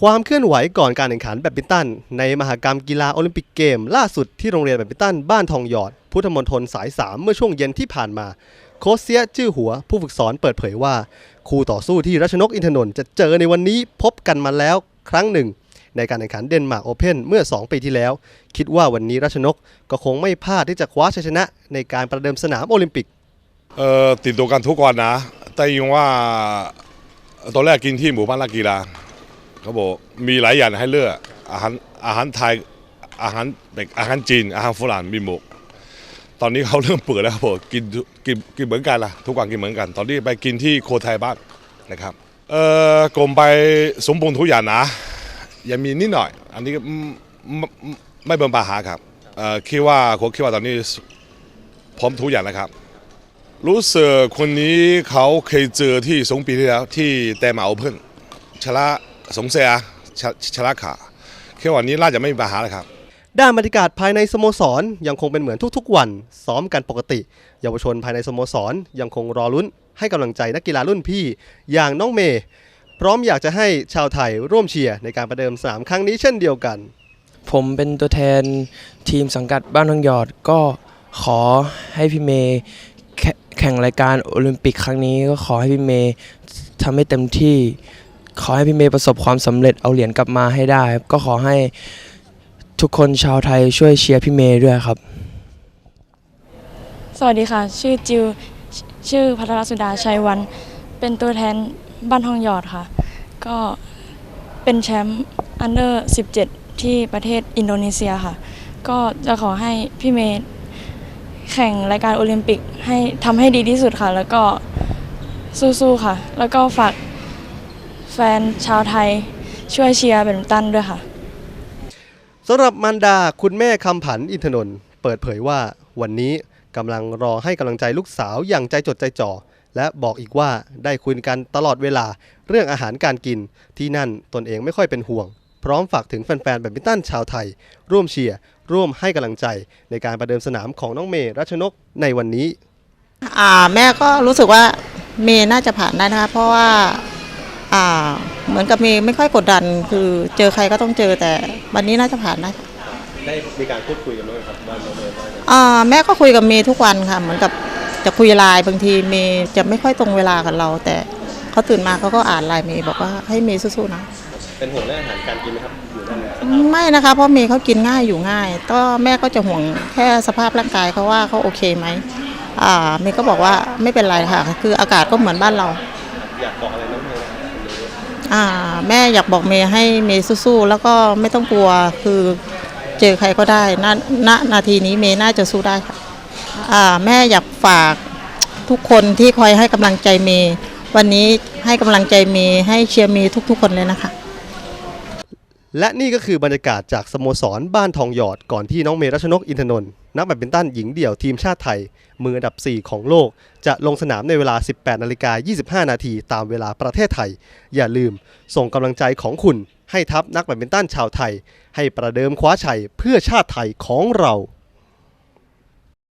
ความเคลื่อนไหวก่อนการแข่งขันแบดมินตัน ในมหกรรมกีฬาโอลิมปิกเกม ล่าสุดที่โรงเรียนแบดมินตันบ้านทองหยอด พุทธมณฑลสาย 3 เมื่อช่วงเย็นที่ผ่านมา โคเสียจื้อหัวผู้ฝึกสอนเปิดเผยว่า คู่ต่อสู้ที่รัชนกอินทนนท์จะเจอในวันนี้พบกันมาแล้วครั้งหนึ่ง ในการแข่งขันเดนมาร์กโอเพนเมื่อ 2 ปีที่แล้ว คิดว่าวันนี้รัชนกก็คงไม่พลาดที่จะคว้าชัยชนะในการประเดิมสนามโอลิมปิกเออติดตัวกันทุกวันนะ แต่ยังว่าตอนแรกกินที่หมู่บ้านลากีฬา เขาบอกมีหลายอย่างให้เลือกอาหารอาหารไทยอาหารแบบอาหารจีน อาหารฝรั่งมีหมดตอนนี้เขาเริ่มเปิดแล้วครับผมกินกินกินเหมือนกันละทุกวันกินเหมือนกัน ตอนนี้ไปกินที่โคไทยบ้านนะครับเอ่อกลมไปสมบูรณ์ทุกอย่างนะยังมีนิดหน่อย อันนี้ไม่ไม่เป็นปัญหาครับเอ่อคิดว่าผมคิดว่าตอนนี้พร้อมทุกอย่างนะครับรู้สึกคนนี้เขาเคยเจอที่สงปีที่แล้วที่แตมาโอเพ่นชนะ สงเสียชนะชนะขาแค่วันนี้น่าจะไม่มีปัญหาเลยครับด้านบรรยากาศภายในสโมสรยังคงเป็นเหมือนทุกๆ วัน ซ้อมกันปกติ เยาวชนภายในสโมสรยังคงรอลุ้น ให้กำลังใจนักกีฬารุ่นพี่ อย่างน้องเมย์พร้อมอยากจะให้ชาวไทยร่วมเชียร์ในการประเดิมสนามครั้งนี้เช่นเดียวกัน ผมเป็นตัวแทนทีมสังกัดบ้านทองหยอดก็ขอให้พี่เมย์แข่แข่งรายการโอลิมปิกครั้งนี้ก็ขอให้พี่เมย์ทำให้เต็มที่ ขอให้พี่เมย์ประสบความสำเร็จเอาเหรียญกลับมาให้ได้ ก็ขอให้ทุกคนชาวไทยช่วยเชียร์พี่เมย์ด้วยครับ สวัสดีค่ะ ชื่อจิวชื่อพัทรสุดาชัยวัน เป็นตัวแทนบ้านทองหยอดค่ะ ก็เป็นแชมป์อันเดอร์17 ที่ประเทศอินโดนีเซียค่ะ ก็จะขอให้พี่เมย์แข่งรายการโอลิมปิกให้ทำให้ดีที่สุดค่ะ แล้วก็สู้ๆค่ะ แล้วก็ฝาก แฟนชาวไทยช่วยเชียร์แบดมินตันด้วยค่ะสำหรับมารดาคุณแม่คำผันอินทนนท์เปิดเผยว่าวันนี้กำลังรอให้กำลังใจลูกสาวอย่างใจจดใจจ่อ และบอกอีกว่าได้คุยกันตลอดเวลาเรื่องอาหารการกิน ที่นั่นตนเองไม่ค่อยเป็นห่วง พร้อมฝากถึงแฟนๆแบดมินตันชาวไทย ร่วมเชียร์ร่วมให้กำลังใจในการประเดิมสนามของน้องเมย์รัชนกในวันนี้ อ่าแม่ก็รู้สึกว่าเมย์น่าจะผ่านได้นะคะเพราะว่าอ่า เหมือนกับเมย์ไม่ค่อยกดดัน คือเจอใครก็ต้องเจอแต่วันนี้น่าจะผ่านได้ค่ะได้มีการพูดคุยกันด้วยครับว่าน้องเมย์ว่าอ่าแม่ก็คุยกับเมย์ทุกวันค่ะ เหมือนกับจะคุยไลน์บางทีเมย์จะไม่ค่อยตรงเวลากับเรา แต่เขาตื่นมาเขาก็อ่านไลน์เมย์บอกว่าให้เมย์สู้ๆนะ เป็นห่วงเรื่องอาหารการกินไหมครับอยู่นั่นไม่นะคะ เพราะเมย์เขากินง่ายอยู่ง่ายก็แม่ก็จะห่วงแค่สภาพร่างกายเขาว่าเขาโอเคไหมอ่าเมย์ก็บอกว่าไม่เป็นไรค่ะ คืออากาศก็เหมือนบ้านเรา อยากบอกอะไรน้องเมย์อ่า แม่อยากบอกเมย์ให้เมย์สู้ๆแล้วก็ไม่ต้องกลัวคือเจอใครก็ได้ณณนาทีนี้เมย์น่าจะสู้ได้ค่ะแม่อยากฝากทุกคนที่คอยให้กำลังใจเมย์วันนี้ให้กำลังใจเมย์ให้เชียร์เมย์ทุกๆ คนเลยนะคะ และนี่ก็คือบรรยากาศจากสโมสรบ้านทองหยอดก่อนที่น้องเมรัชนกอินทนนท์ นักแบดมินตันหญิงเดี่ยวทีมชาติไทย มืออันดับ 4 ของโลก จะลงสนามในเวลา 18นาฬิกา25 นาทีตามเวลาประเทศไทย อย่าลืมส่งกำลังใจของคุณให้ทัพนักแบดมินตันชาวไทย ให้ประเดิมคว้าชัยเพื่อชาติไทยของเรา